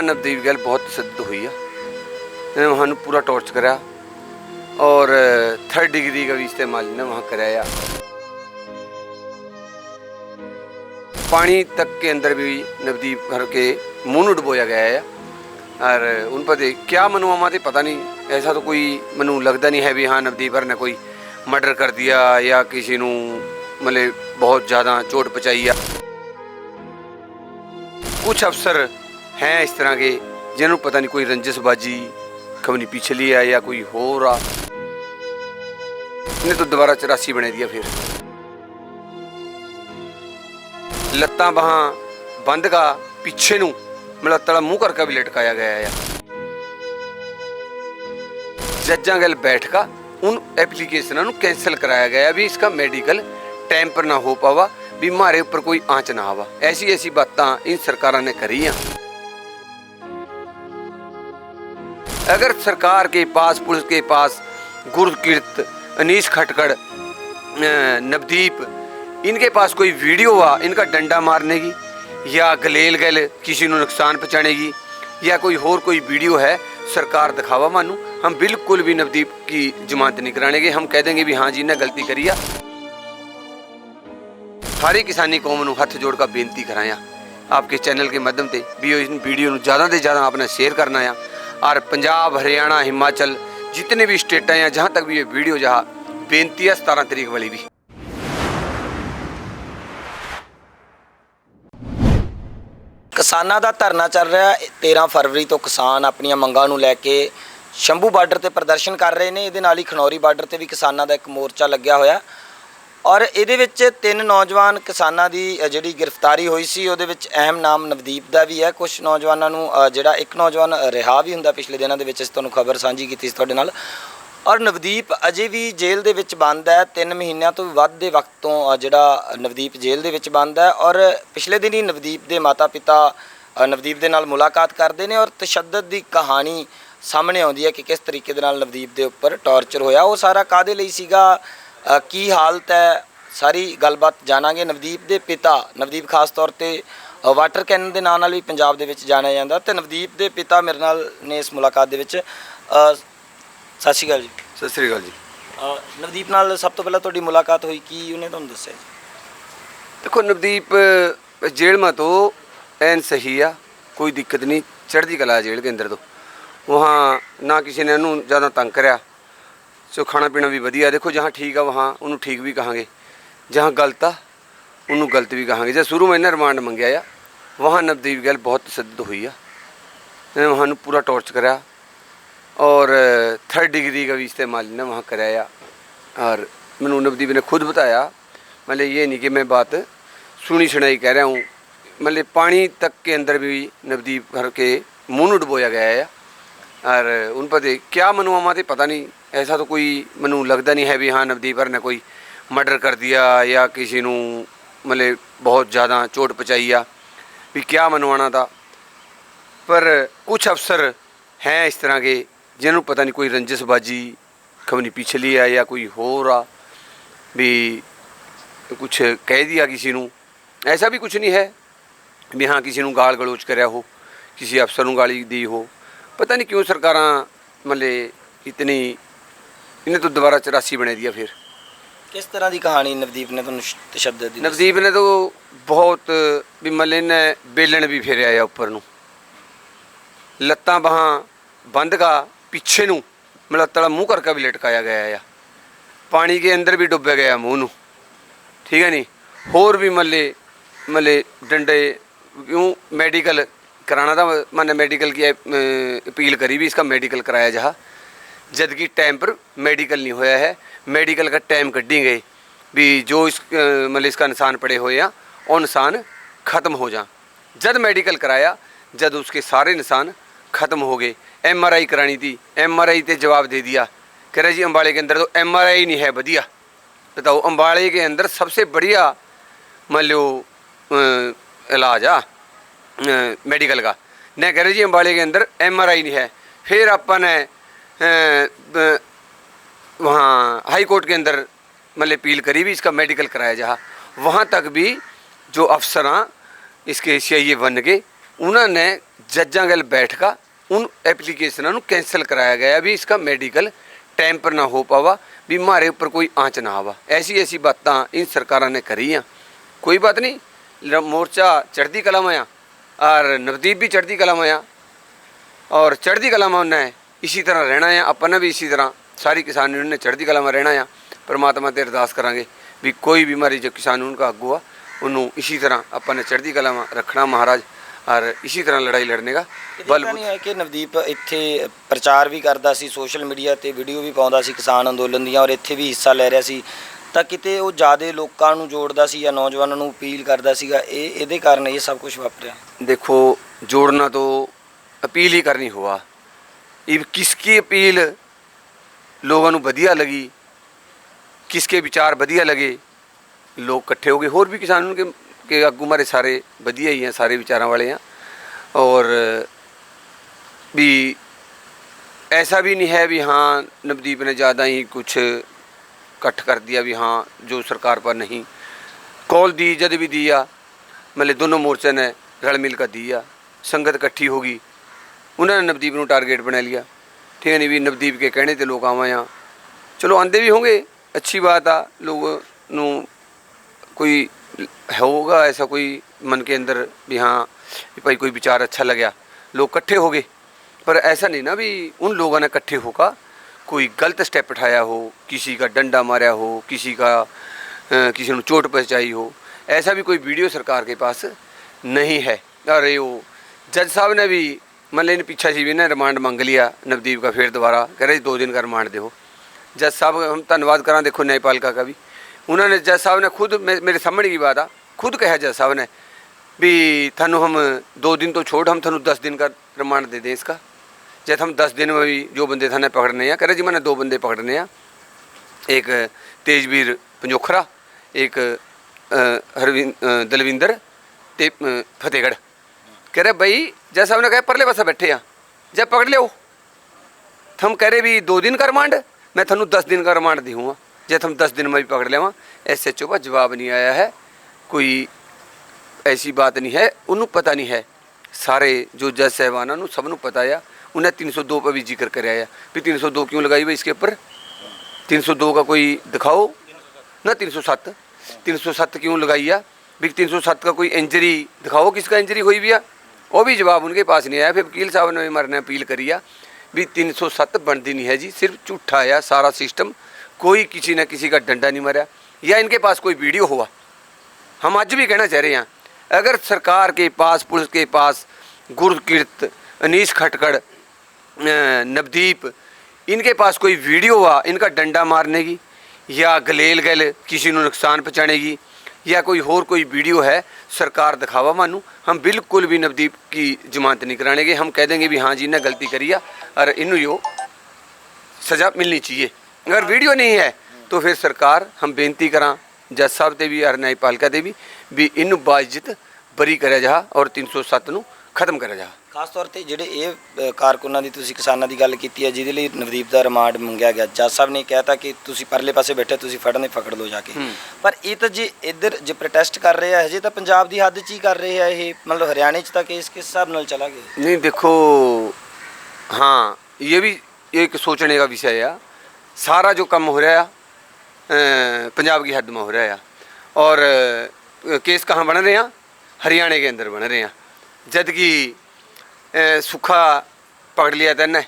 वहाँ नवदीप गैल बहुत तसद्दुद हुई है इन्होंने वहाँ नू पूरा टॉर्च करा और थर्ड डिग्री का भी इस्तेमाल इन्हें वहाँ कराया पानी तक के अंदर भी नवदीप घर के मुंह ਨੂੰ ਡੁਬੋਇਆ ਗਿਆ ਹੈ ਔਰ उन पर देख क्या मनोमा थे पता नहीं ऐसा तो कोई मनु लगता नहीं है भी हाँ नवदीप हर ने कोई मर्डर कर दिया या किसी ਨੂੰ मतलब बहुत ज़्यादा चोट पहुँचाई है कुछ अफसर हैं इस तरह के जिन्होंने पता नहीं कोई रंजिशबाजी खबनी पिछली है या कोई हो रहा ने तो दोबारा चौरासी बना दिया फिर ਲੱਤਾਂ ਬਾਹਾਂ ਬੰਦ ਕਾ ਪਿੱਛੇ ਨੂੰ ਮਤਲਬ ਤਲਾ ਮੂੰਹ ਕਰਕੇ ਵੀ ਲਟਕਾਇਆ ਗਿਆ ਹੈ ਜੱਜਾਂ ਗੱਲ ਬੈਠ ਕਾ उन एप्लीकेशनों ਨੂੰ कैंसिल कराया गया भी इसका मेडिकल टाइम पर ना हो पावा भी हमारे ऊपर कोई आंच ना आवा ऐसी ऐसी बातें इन सरकारों ने करी अगर सरकार के पास पुलिस के पास गुरकीर्त अनीस खटकड़ अ, नवदीप इनके पास कोई वीडियो हुआ इनका डंडा मारने की या गलेल गल किसी ਨੂੰ ਨੁਕਸਾਨ ਪਹੁੰਚਾਣੇ या कोई और कोई वीडियो है सरकार दिखावा मानू हम बिल्कुल भी नवदीप की जमानत नहीं कराने हम कह देंगे भी हाँ जी ने गलती करी है ਸਾਰੀ ਕਿਸਾਨੀ ਕੌਮ ਨੂੰ ਹੱਥ ਜੋੜ ਕੇ ਬੇਨਤੀ ਕਰਾਇਆ ਆਪਕੇ ਚੈਨਲ ਕੇ ਮਾਧਿਅਮ ਤੇ ਵੀ ਇਸ ਵੀਡੀਓ ਨੂੰ ਜ਼ਿਆਦਾ ਤੋਂ ਜ਼ਿਆਦਾ ਆਪਨੇ ਸ਼ੇਅਰ ਕਰਨਾ ਆ ਔਰ ਪੰਜਾਬ, ਹਰਿਆਣਾ, ਹਿਮਾਚਲ ਜਿਤਨੇ ਵੀ ਸਟੇਟਾਂ ਆ, ਜਹਾਂ ਤੱਕ ਵੀ ਇਹ ਵੀਡੀਓ ਜਹਾ, ਬੇਨਤੀ ਹੈ 17 ਤਰੀਕ ਵਾਲੀ ਵੀ। ਕਿਸਾਨਾਂ ਦਾ ਧਰਨਾ ਚੱਲ ਰਿਹਾ ਹੈ। 13 ਫਰਵਰੀ ਤੋਂ ਕਿਸਾਨ ਆਪਣੀਆਂ ਮੰਗਾਂ ਨੂੰ ਲੈ ਕੇ ਸ਼ੰਭੂ ਬਾਰਡਰ ਤੇ ਪ੍ਰਦਰਸ਼ਨ ਕਰ ਰਹੇ ਨੇ। ਇਹਦੇ ਨਾਲ ਹੀ ਖਨੌਰੀ ਬਾਰਡਰ ਤੇ ਵੀ ਕਿਸਾਨਾਂ ਦਾ ਇੱਕ ਮੋਰਚਾ ਲੱਗਿਆ ਹੋਇਆ। ਔਰ ਇਹਦੇ ਵਿੱਚ ਤਿੰਨ ਨੌਜਵਾਨ ਕਿਸਾਨਾਂ ਦੀ ਅ, ਜਿਹੜੀ ਗ੍ਰਿਫਤਾਰੀ ਹੋਈ ਸੀ ਉਹਦੇ ਵਿੱਚ ਅਹਿਮ ਨਾਮ ਨਵਦੀਪ ਦਾ ਵੀ ਹੈ। ਕੁਝ ਨੌਜਵਾਨਾਂ ਨੂੰ ਅ, ਜਿਹੜਾ ਇੱਕ ਨੌਜਵਾਨ ਰਿਹਾ ਵੀ ਹੁੰਦਾ ਪਿਛਲੇ ਦਿਨਾਂ ਦੇ ਵਿੱਚ ਅਸੀਂ ਤੁਹਾਨੂੰ ਖਬਰ ਸਾਂਝੀ ਕੀਤੀ ਸੀ ਤੁਹਾਡੇ ਨਾਲ। ਔਰ ਨਵਦੀਪ ਅਜੇ ਵੀ ਜੇਲ੍ਹ ਦੇ ਵਿੱਚ ਬੰਦ ਹੈ। 3 ਮਹੀਨਿਆਂ ਤੋਂ ਵੀ ਵੱਧ ਦੇ ਵਕਤ ਤੋਂ ਅ, ਜਿਹੜਾ ਨਵਦੀਪ ਜੇਲ੍ਹ ਦੇ ਵਿੱਚ ਬੰਦ ਹੈ। ਔਰ ਪਿਛਲੇ ਦਿਨ ਹੀ ਨਵਦੀਪ ਦੇ ਮਾਤਾ-ਪਿਤਾ ਅ, ਨਵਦੀਪ ਦੇ ਨਾਲ ਮੁਲਾਕਾਤ ਕਰਦੇ ਨੇ। ਔਰ ਤਸ਼ੱਦਦ ਦੀ ਕਹਾਣੀ ਸਾਹਮਣੇ ਆਉਂਦੀ ਹੈ ਕਿ ਕਿਸ ਤਰੀਕੇ ਦੇ ਨਾਲ ਨਵਦੀਪ ਦੇ ਉੱਪਰ ਟਾਰਚਰ ਹੋਇਆ। ਉਹ ਸਾਰਾ ਕਾਦੇ ਲਈ ਸੀਗਾ? ਕੀ ਹਾਲਤ ਹੈ? ਸਾਰੀ ਗੱਲਬਾਤ ਜਾਣਾਂਗੇ। ਨਵਦੀਪ ਦੇ ਪਿਤਾ ਨਵਦੀਪ ਖਾਸ ਤੌਰ ਤੇ ਵਾਟਰ ਕੈਨਨ ਦੇ ਨਾਂ ਨਾਲ ਵੀ ਪੰਜਾਬ ਦੇ ਵਿੱਚ ਜਾਣਿਆ ਜਾਂਦਾ। ਤੇ ਨਵਦੀਪ ਦੇ ਪਿਤਾ ਮੇਰੇ ਨਾਲ ਨੇ ਇਸ ਮੁਲਾਕਾਤ ਦੇ ਵਿੱਚ। ਸਤਿ ਸ਼੍ਰੀ ਅਕਾਲ ਜੀ। ਸਤਿ ਸ਼੍ਰੀ ਅਕਾਲ ਜੀ। ਨਵਦੀਪ ਨਾਲ ਸਭ ਤੋਂ ਪਹਿਲਾਂ ਤੁਹਾਡੀ ਮੁਲਾਕਾਤ ਹੋਈ ਕੀ? ਉਹਨੇ ਤੁਹਾਨੂੰ ਦੱਸਿਆ ਦੇਖੋ ਨਵਦੀਪ ਜੇਲ੍ਹ ਤੋਂ ਐਨ ਸਹੀ ਆ। ਕੋਈ ਦਿੱਕਤ ਨਹੀਂ। ਚੜ੍ਹਦੀ ਕਲਾ ਜੇਲ੍ਹ ਕੇਂਦਰ ਤੋਂ। ਉਹਾਂ ਨਾ ਕਿਸੇ ਨੇ ਇਹਨੂੰ ਜ਼ਿਆਦਾ ਤੰਗ ਕਰਿਆ। ਸੋ ਖਾਣਾ ਪੀਣਾ ਵੀ ਵਧੀਆ। ਦੇਖੋ ਜਹਾਂ ਠੀਕ ਆ, ਵਹਾਂ ਉਹਨੂੰ ਠੀਕ ਵੀ ਕਹਾਂਗੇ। ਜਹਾਂ ਗਲਤ ਆ, ਉਹਨੂੰ ਗਲਤ ਵੀ ਕਹਾਂਗੇ। ਜੇ ਸ਼ੁਰੂ ਮੈਂ ਰਿਮਾਂਡ ਮੰਗਿਆ ਆ, ਵਹਾਂ ਨਵਦੀਪ ਗੱਲ ਬਹੁਤ ਸਿੱਧ ਹੋਈ ਆ। ਨੇ ਵਹਾਂ ਨੂੰ ਪੂਰਾ ਟੌਰਚ ਕਰਿਆ। ਔਰ 3 ਡਿਗਰੀ ਦਾ ਵੀ ਇਸਤੇਮਾਲ ਨੇ ਵਹਾਂ ਆ। ਔਰ ਮੈਨੂੰ ਨਵਦੀਪ ਨੇ ਖੁਦ ਬਤਾਇਆ, ਮਤਲਬ ਇਹ ਨਹੀਂ ਕਿ ਮੈਂ ਬਾਤ ਸੁਣੀ ਸੁਣਾਈ ਕਹਿ ਰਿਹਾ ਹੂੰ। ਮਤਲਬ ਪਾਣੀ ਤੱਕ ਕੇ ਅੰਦਰ ਵੀ ਨਵਦੀਪ ਕਰਕੇ ਮੂੰਹ ਨੂੰ ਡਬੋਇਆ ਗਿਆ ਆ। और उन पर देख क्या मनोमा थे पता नहीं ऐसा तो कोई मनु लगता नहीं है भी हाँ नवदीप हर ने कोई मर्डर कर दिया या किसी ਨੂੰ मतलब बहुत ज़्यादा चोट पहुँचाई आ भी क्या मनवाना था पर कुछ अफसर हैं इस तरह के जिन्होंने पता नहीं कोई रंजिशबाजी खबनी पिछली है या कोई हो रहा भी कुछ कह दिया किसी ਨੂੰ ऐसा भी कुछ नहीं है ਵੀ ਹਾਂ ਕਿਸੇ ਨੂੰ ਗਾਲ ਗਲੋਚ ਕਰਿਆ ਹੋ ਕਿਸੇ ਅਫਸਰ ਨੂੰ ਗਾਲੀ ਦੀ ਹੋ ਪਤਾ ਨਹੀਂ ਕਿਉਂ ਸਰਕਾਰਾਂ ਮੱਲੇ ਇਤਨੀ ਇਹਨੇ ਤੋਂ ਦੁਬਾਰਾ 84 ਬਣੇ ਦੀ ਆ ਫਿਰ। ਕਿਸ ਤਰ੍ਹਾਂ ਦੀ ਕਹਾਣੀ ਨਵਦੀਪ ਨੇ ਤੁਹਾਨੂੰ ਤਸ਼ੱਦਦ ਦੀ ਨਵਦੀਪ ਨੇ ਤਾਂ ਬਹੁਤ ਵੀ ਮੱਲੇ ਨੇ ਬੇਲਣ ਵੀ ਫੇਰਿਆ ਆ ਉੱਪਰ ਨੂੰ। ਲੱਤਾਂ ਬਾਹਾਂ ਬੰਦਗਾ ਪਿੱਛੇ ਨੂੰ ਮੇਰਾ ਤਲਾ ਮੂੰਹ ਕਰਕੇ ਵੀ ਲਟਕਾਇਆ ਗਿਆ ਆ। ਪਾਣੀ ਦੇ ਅੰਦਰ ਵੀ ਡੁੱਬਿਆ ਗਿਆ ਮੂੰਹ ਨੂੰ। ਠੀਕ ਹੈ ਨਹੀਂ ਹੋਰ ਵੀ ਮੱਲੇ ਮੱਲੇ ਡੰਡੇ ਕਿਉਂ ਮੈਡੀਕਲ कराना था मैंने मेडिकल की अपील करी भी इसका मेडिकल कराया जहाँ जबकि टाइम पर मेडिकल नहीं होया है मेडिकल का टाइम कढ़ेंगे भी जो इस अ, मतलब इसका निशान पड़े हुए हैं वो निशान ख़त्म हो जा जब मेडिकल कराया जब उसके सारे निशान ख़त्म हो गए एम आर आई करानी थी एम आर आई ते जवाब दे दिया कह रहे जी अम्बाड़े के अंदर तो एम आर आई नहीं है बढ़िया बताओ अम्बाड़े के अंदर सबसे बढ़िया मान लो अ, इलाज आ मेडिकल का न कह रहे जी अम्बाड़े के अंदर एम आर आई नहीं है फिर अपन ने अ, ब- वहाँ हाई कोर्ट के अंदर मतलब अपील करी भी इसका मेडिकल कराया जहाँ वहाँ तक भी जो अफसर इसके सी बन के ਉਹਨਾਂ ਨੇ ਜੱਜਾਂ ਗੱਲ बैठ का उन एप्लीकेशनों ਨੂੰ कैंसिल कराया गया भी इसका मेडिकल टाइम पर ना हो पावा भी हमारे ऊपर कोई आंच ना आवा ऐसी ऐसी बातें इन सरकारों ने करी हैं कोई बात नहीं ल- मोर्चा चढ़ती कला में आ और नवदीप भी चढ़ती कला में आ और चढ़ती कला में उन्हें इसी तरह रहना है अपन ने भी इसी तरह सारी किसान यूनियन ने चढ़ती कला में रहना है परमात्मा ते अरदास करांगे भी कोई भी हमारी जो किसान यूनियन का अगू आ उन्होंने इसी तरह अपन ने चढ़ती कला में रखना महाराज और इसी तरह लड़ाई लड़ने का बल ਬਲ ਨਹੀਂ ਹੈ ਕਿ ਨਵਦੀਪ ਇੱਥੇ ਪ੍ਰਚਾਰ ਵੀ ਕਰਦਾ ਸੀ ਸੋਸ਼ਲ ਮੀਡੀਆ ਤੇ ਵੀਡੀਓ ਵੀ ਪਾਉਂਦਾ ਸੀ ਕਿਸਾਨ ਅੰਦੋਲਨ ਦੀਆਂ ਔਰ ਇੱਥੇ ਵੀ ਹਿੱਸਾ ਲੈ ਰਿਹਾ ਸੀ ਤਾਂ ਕਿਤੇ ਉਹ ਜਿਆਦੇ ਲੋਕਾਂ ਨੂੰ ਜੋੜਦਾ ਸੀ ਜਾਂ ਨੌਜਵਾਨਾਂ ਨੂੰ ਅਪੀਲ ਕਰਦਾ ਸੀਗਾ, ਇਹ, ਇਹਦੇ ਕਾਰਨ ਇਹ ਸਭ ਕੁਝ ਵਾਪਰਿਆ? ਦੇਖੋ, ਜੋੜਨਾ ਤੋਂ ਅਪੀਲ ਹੀ ਕਰਨੀ ਹੋਆ। ਇਹ ਕਿਸਕੀ ਅਪੀਲ ਲੋਕਾਂ ਨੂੰ ਵਧੀਆ ਲੱਗੀ? ਕਿਸ ਕੇ ਵਿਚਾਰ ਵਧੀਆ ਲਗੇ? ਲੋਕ ਇਕੱਠੇ ਹੋ ਗਏ। ਹੋਰ ਵੀ ਕਿਸਾਨ ਨੂੰ ਕਿ ਆਗੂ ਮਾਰੇ ਸਾਰੇ ਵਧੀਆ ਹੀ ਆ, ਸਾਰੇ ਵਿਚਾਰਾਂ ਵਾਲੇ ਆ। ਔਰ ਵੀ ਐਸਾ ਵੀ ਨਹੀਂ ਹੈ ਵੀ ਹਾਂ, ਨਵਦੀਪ ਨੇ ਜ਼ਿਆਦਾ ਹੀ ਕੁਝ ਇਕੱਠ ਕਰਦੀ ਆ ਵੀ ਹਾਂ, ਜੋ ਸਰਕਾਰ ਪਰ ਨਹੀਂ। ਕੌਲ ਦੀ ਜਦ ਵੀ ਦੀ ਆ, ਮਤਲਬ ਦੋਨੋਂ ਮੋਰਚੇ ਨੇ ਰਲ ਮਿਲ ਕੇ ਦੀ ਆ। ਸੰਗਤ ਇਕੱਠੀ ਹੋ ਗਈ। ਉਹਨਾਂ ਨੇ ਨਵਦੀਪ ਨੂੰ ਟਾਰਗੇਟ ਬਣਾ ਲਿਆ। ਠੀਕ ਨਹੀਂ ਵੀ ਨਵਦੀਪ ਕੇ ਕਹਿਣੇ ਤੇ ਲੋਕ ਆਵਾਂ ਆ ਚਲੋ ਆਂਦੇ ਵੀ ਹੋਗੇ ਅੱਛੀ ਬਾਤ ਆ, ਲੋਕ ਨੂੰ ਕੋਈ ਹੋਊਗਾ ਐਸਾ ਕੋਈ ਮਨ ਕੇ ਅੰਦਰ ਵੀ ਹਾਂ, ਵੀ ਭਾਈ ਕੋਈ ਵਿਚਾਰ ਅੱਛਾ ਲੱਗਿਆ। ਲੋਕ ਇਕੱਠੇ ਹੋ ਗਏ। ਪਰ ਐਸਾ ਨਹੀਂ ਨਾ ਵੀ ਉਹਨ ਲੋਕਾਂ ਨੇ ਇਕੱਠੇ ਹੋਕਾ कोई गलत स्टेप उठाया हो किसी का डंडा मारा हो किसी का अ, किसी ने चोट पहुंचाई हो ऐसा भी कोई वीडियो सरकार के पास नहीं है और ये वो जज साहब ने भी मतलब इन पीछा जी भी ने रिमांड मांग लिया नवदीप का फिर दोबारा कह रहे दो दिन का रिमांड दो जज साहब हम धन्यवाद करा देखो न्यायपालिका का भी उन्होंने जज साहब ने खुद मे- मेरे सामने की बात आ खुद कहा जज साहब ने भी थानू हम दो दिन तो छोड़ हम थानू दस दिन का रिमांड दे दें इसका जब हम दस दिन में भी जो बंदे थाने पकड़ने हैं कह रहे जी मैंने दो बंदे पकड़ने हैं एक तेजवीर पंजोखरा एक अ, हरविंद अ, दलविंदर ते अ, फतेहगढ़ कह रहे भाई जज साहब ने कहा परले पासे बैठे हैं जब पकड़ लियो थम कह रहे भी दो दिन का रिमांड मैं थानू दस दिन का रिमांड दूँगा जब हम दस दिन में भी पकड़ लेवा एस एच ओ का जवाब नहीं आया है कोई ਐਸੀ ਬਾਤ ਨਹੀਂ ਹੈ ਉਹਨੂੰ ਪਤਾ ਨਹੀਂ ਹੈ ਸਾਰੇ ਜੋ ਜੱਜ ਸਾਹਿਬਾਨਾਂ ਨੂੰ ਸਭ ਨੂੰ ਪਤਾ ਆ उन्हें 302 पर भी ज़िक्र कराया तीन सौ दो क्यों लगाई भाई इसके ऊपर? 302 का कोई दिखाओ। ना 307 307 क्यों लगाई है? सौ सत्त का कोई इंजरी दिखाओ किसका इंजरी हुई भी है? वो भी जवाब उनके पास नहीं आया। फिर वकील साहब ने भी मरने अपील करी है। भी 307 बनती नहीं है जी। सिर्फ़ झूठा आया सारा सिस्टम कोई किसी न किसी का डंडा नहीं मरा। या इनके पास कोई वीडियो हुआ? हम आज भी कहना चाह रहे हैं, अगर सरकार के पास, पुलिस के पास गुरकीर्त, अनीस खटकड़ नवदीप इनके पास कोई वीडियो हुआ इनका डंडा मारने की या गलेल गल किसी को नुकसान पहुँचाने की या कोई और कोई वीडियो है सरकार दिखावा मानू हम बिल्कुल भी नवदीप की जमानत नहीं कराने के हम कह देंगे भी हाँ जी इन्हें गलती करी है और इनू यो सज़ा मिलनी चाहिए अगर वीडियो नहीं है तो फिर सरकार हम बेनती करा जज ਸਾਹਿਬ ਤੇ ਵੀ ਔਰ ਨਿਆਂਪਾਲਿਕਾ ਤੇ ਵੀ ਵੀ ਇਹਨੂੰ ਬਾਇਜ਼ਤ ਬਰੀ ਕਰਿਆ ਜਾ ਔਰ 307 ਨੂੰ ਖਤਮ ਕਰਿਆ ਜਾ ਖਾਸ ਤੌਰ ਤੇ ਜਿਹੜੇ ਇਹ ਅ, ਕਾਰਕੁਨਾਂ ਦੀ ਤੁਸੀਂ ਕਿਸਾਨਾਂ ਦੀ ਗੱਲ ਕੀਤੀ ਹੈ ਜਿਹਦੇ ਲਈ ਨਵਦੀਪ ਦਾ ਰਿਮਾਂਡ ਮੰਗਿਆ ਗਿਆ ਜੱਜ ਸਾਹਿਬ ਨੇ ਕਹਿਤਾ ਕਿ ਤੁਸੀਂ ਪਰਲੇ ਪਾਸੇ ਬੈਠੇ ਤੁਸੀਂ ਫੜਨੇ ਪਕੜ ਲਓ ਜਾ ਕੇ ਹੂੰ। ਪਰ ਇਹ ਤਾਂ ਜੇ ਇੱਧਰ ਜੇ ਪ੍ਰੋਟੈਸਟ ਕਰ ਰਹੇ ਆ ਹਜੇ ਤਾਂ ਪੰਜਾਬ ਦੀ ਹੱਦ 'ਚ ਹੀ ਕਰ ਰਹੇ ਆ ਇਹ ਮਤਲਬ ਹਰਿਆਣੇ 'ਚ ਤਾਂ ਕੇਸ ਕਿਸ ਹਿਸਾਬ ਨਾਲ ਚਲਾ ਗਿਆ नहीं देखो हाँ ये भी एक सोचने का विषय है सारा जो कम हो रहा है अ, पंजाब की हद में हो रहा है और अ, केस कहाँ बन रहे हैं हरियाणा के अंदर बन रहे हैं ਜਦ ਕਿ ਸੁੱਖਾ ਪਕੜ ਲਿਆ ਤੈਨੇ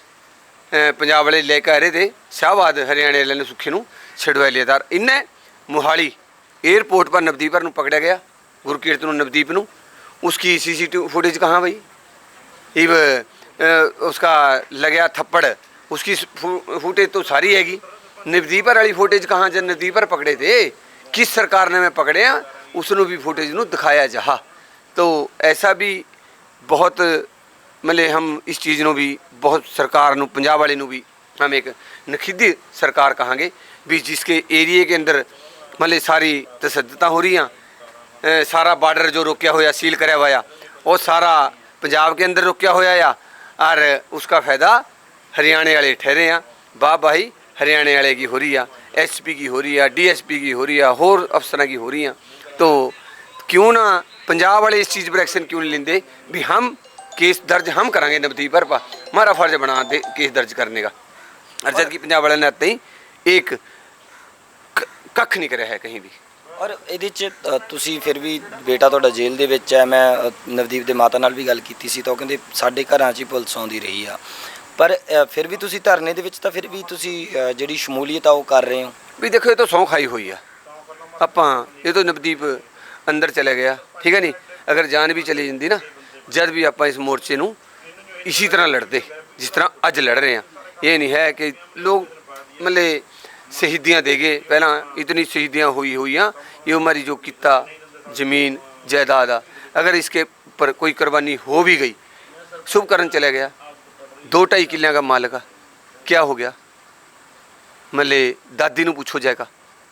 ਪੰਜਾਬ ਵਾਲੇ ਲੈ ਕੇ ਆ ਰਹੇ ਤੇ ਸ਼ਾਹਬਾਦ ਹਰਿਆਣੇ ਵਾਲਿਆਂ ਨੇ ਸੁੱਖੇ ਨੂੰ ਛਡਵਾ ਲਿਆ ਤਾਰ ਇਹਨੇ ਮੁਹਾਲੀ एयरपोर्ट पर नवदीप ਨੂੰ ਪਕੜਿਆ ਗਿਆ ਗੁਰਕੀਰਤ ਨੂੰ ਨਵਦੀਪ ਨੂੰ ਉਸकी सीसीटीवी फुटेज कहाँ भाई ਇਹ उसका लगा थप्पड़ उसकी फुटेज तो सारी हैगी नवदीपर वाली फुटेज कहाँ जब नवदीपर पकड़े थे किस सरकार ने मैं पकड़े हैं उसनों भी फुटेज ਨੂੰ ਦਿਖਾਇਆ ਜਹਾ तो ऐसा भी बहुत मतलब हम इस चीज़ ਨੂੰ भी बहुत सरकार ਨੂੰ पंजाब वाले ਨੂੰ भी हम एक नखिद्य सरकार कहांगे भी जिसके एरिए के अंदर मतलब सारी तसद्दता हो रही हैं ਅ, ਸਾਰਾ ਬਾਰਡਰ ਜੋ ਰੋਕਿਆ ਹੋਇਆ ਸੀਲ ਕਰਿਆ ਹੋਇਆ ਉਹ ਸਾਰਾ ਪੰਜਾਬ के अंदर ਰੋਕਿਆ ਹੋਇਆ ਆ ਔਰ उसका फायदा हरियाणा वाले ठहरे हैं वाह भाई हरियाणा वाले की हो रही है एसपी की हो रही है डीएसपी की हो रही है होर अफसर की हो रही हैं तो क्यों ना पंजाब वाले इस चीज़ पर एक्शन क्यों नहीं लेंदे भी हम केस दर्ज हम करेंगे नवदीप पर पा हमारा फर्ज बना दे केस दर्ज करने का और जबकि पंजाब वाले ने आते ही एक क- कख नहीं करे है कहीं भी ਔਰ ਇਹਦੇ ਚ ਅ, ਤੁਸੀਂ ਫਿਰ ਵੀ ਬੇਟਾ ਤੁਹਾਡਾ ਜੇਲ੍ਹ ਦੇ ਵਿੱਚ ਹੈ ਮੈਂ ਅ, ਨਵਦੀਪ ਦੇ ਮਾਤਾ ਨਾਲ ਵੀ ਗੱਲ ਕੀਤੀ ਸੀ ਤਾਂ ਉਹ ਕਹਿੰਦੇ ਸਾਡੇ ਘਰਾਂ 'ਚ ਹੀ ਪੁਲਿਸ ਆਉਂਦੀ ਰਹੀ ਆ ਪਰ ਅ, ਫਿਰ ਵੀ ਤੁਸੀਂ ਧਰਨੇ ਦੇ ਵਿੱਚ ਤਾਂ ਫਿਰ ਵੀ ਤੁਸੀਂ ਅ, ਜਿਹੜੀ ਸ਼ਮੂਲੀਅਤ ਆ ਉਹ ਕਰ ਰਹੇ ਹੋ ਵੀ ਦੇਖੋ ਇਹ ਤਾਂ ਸੌਂ ਖਾਈ ਹੋਈ ਆ ਆਪਾਂ ਇਹ ਤਾਂ ਨਵਦੀਪ ਅੰਦਰ ਚਲੇ ਗਿਆ। ਠੀਕ ਹੈ ਨਹੀਂ ਅਗਰ ਜਾਨ ਵੀ ਚਲੀ ਜਾਂਦੀ ਨਾ, ਜਦ ਵੀ ਆਪਾਂ ਇਸ ਮੋਰਚੇ ਨੂੰ ਇਸੇ ਤਰ੍ਹਾਂ ਲੜਦੇ, ਜਿਸ ਤਰ੍ਹਾਂ ਅੱਜ ਲੜ ਰਹੇ ਆ ਇਹ ਨਹੀਂ ਹੈ ਕਿ ਲੋਕ ਮਲੇ ਸ਼ਹੀਦੀਆਂ ਦੇ ਗਏ। ਪਹਿਲਾਂ ਇਤਨੀ ਸ਼ਹੀਦੀਆਂ ਹੋਈ ਹੋਈਆਂ, ਇਹ ਹਮਾਰੀ ਜੋ ਕੀਤਾ ਜ਼ਮੀਨ, ਜਾਇਦਾਦ ਆ। ਅਗਰ ਇਸਕੇ ਉੱਪਰ ਕੋਈ ਕੁਰਬਾਨੀ ਹੋ ਵੀ ਗਈ, ਸ਼ੁਭ ਕਰਨ करण ਗਿਆ। ਦੋ दो ढाई ਦਾ ਮਾਲਕ ਆ। क्या ਹੋ ਗਿਆ? मले ਦਾਦੀ ਨੂੰ ਪੁੱਛੋ ਜਾਏਗਾ।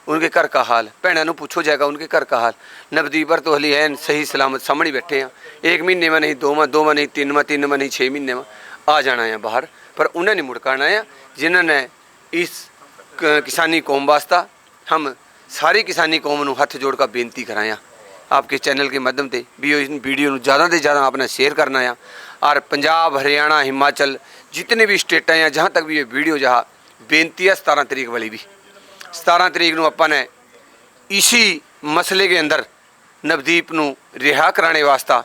उनके घर का हाल भैणों ਨੂੰ ਪੁੱਛੋ ਜਾਏਗਾ उनके घर का हाल नवदीप पर तो हली है सही सलामत सामने ही बैठे हैं एक महीने में नहीं दो में दो में नहीं तीन में तीन में नहीं छः महीने में आ जाना है बाहर पर उन्हें नहीं मुड़का आना है जिन्होंने इस क- किसानी कौम वास्ता हम सारी किसानी कौम ਨੂੰ ਹੱਥ ਜੋੜ ਕੇ ਬੇਨਤੀ ਕਰਾਇਆ आपके चैनल के माध्यम से भी इस वीडियो ਨੂੰ ज़्यादा से ज़्यादा आपने शेयर करना है और पंजाब हरियाणा हिमाचल जितने भी स्टेटा हैं जहाँ तक भी ये वीडियो जहाँ ਬੇਨਤੀ ਹੈ 17 ਤਰੀਕ ਵਾਲੀ ਵੀ 17 ਤਰੀਕ ਨੂੰ ਆਪਾਂ ਨੇ ਇਸੀ ਮਸਲੇ ਦੇ ਅੰਦਰ ਨਵਦੀਪ ਨੂੰ ਰਿਹਾ ਕਰਾਣੇ ਵਾਸਤਾ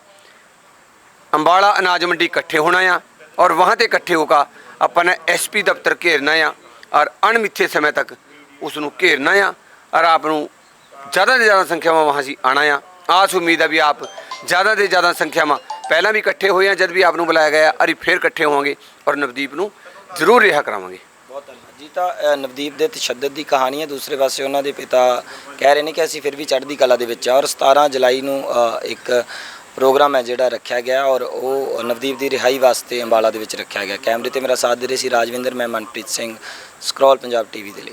ਅੰਬਾਲਾ ਅਨਾਜ ਮੰਡੀ ਇਕੱਠੇ ਹੋਣਾ ਆ ਔਰ ਵਹਾਂ ਤੇ ਇਕੱਠੇ ਹੋ ਕੇ ਆਪਾਂ ਨੇ ਐਸਪੀ ਦਫ਼ਤਰ ਘੇਰਨਾ ਆ ਔਰ ਅਣਮਿੱਥੇ ਸਮੇਂ ਤੱਕ ਉਸ ਨੂੰ ਘੇਰਨਾ ਆ ਔਰ ਆਪ ਨੂੰ ਜ਼ਿਆਦਾ ਤੋਂ ਜ਼ਿਆਦਾ ਸੰਖਿਆ में वहाँ से आना ਆ ਆਸ ਉਮੀਦ ਹੈ ਵੀ ਆਪ ਜ਼ਿਆਦਾ ਤੋਂ ਜ਼ਿਆਦਾ ਸੰਖਿਆ में ਪਹਿਲਾਂ ਵੀ ਇਕੱਠੇ ਹੋਏ ਆ ਜਦ ਵੀ ਆਪ ਨੂੰ ਬੁਲਾਇਆ ਗਿਆ ਅਰੀ ਫੇਰ ਇਕੱਠੇ ਹੋਵਾਂਗੇ ਔਰ ਨਵਦੀਪ ਨੂੰ ਜ਼ਰੂਰ ਰਿਹਾ ਕਰਾਵਾਂਗੇ ਬਹੁਤ ਧੰਨਵਾਦ ਜੀ। ਤਾਂ ਨਵਦੀਪ ਦੇ ਤਸ਼ੱਦਦ ਦੀ ਕਹਾਣੀ ਹੈ, ਦੂਸਰੇ ਪਾਸੇ ਉਹਨਾਂ ਦੇ ਪਿਤਾ ਕਹਿ ਰਹੇ ਨੇ ਕਿ ਅਸੀਂ ਫਿਰ ਵੀ ਚੜ੍ਹਦੀ ਕਲਾ ਦੇ ਵਿੱਚ ਆ ਔਰ 17 ਜੁਲਾਈ ਨੂੰ ਇੱਕ ਪ੍ਰੋਗਰਾਮ ਹੈ ਜਿਹੜਾ ਰੱਖਿਆ ਗਿਆ ਔਰ ਉਹ ਨਵਦੀਪ ਦੀ ਰਿਹਾਈ ਵਾਸਤੇ ਅੰਬਾਲਾ ਦੇ ਵਿੱਚ ਰੱਖਿਆ ਗਿਆ। ਕੈਮਰੇ ਤੇ ਮੇਰਾ ਸਾਥ ਦੇ ਰਹੇ ਸੀ ਰਾਜਵਿੰਦਰ, ਮੈਂ ਮਨਪ੍ਰੀਤ ਸਿੰਘ, ਸਕਰੋਲ ਪੰਜਾਬ ਟੀਵੀ ਦੇ ਲਈ।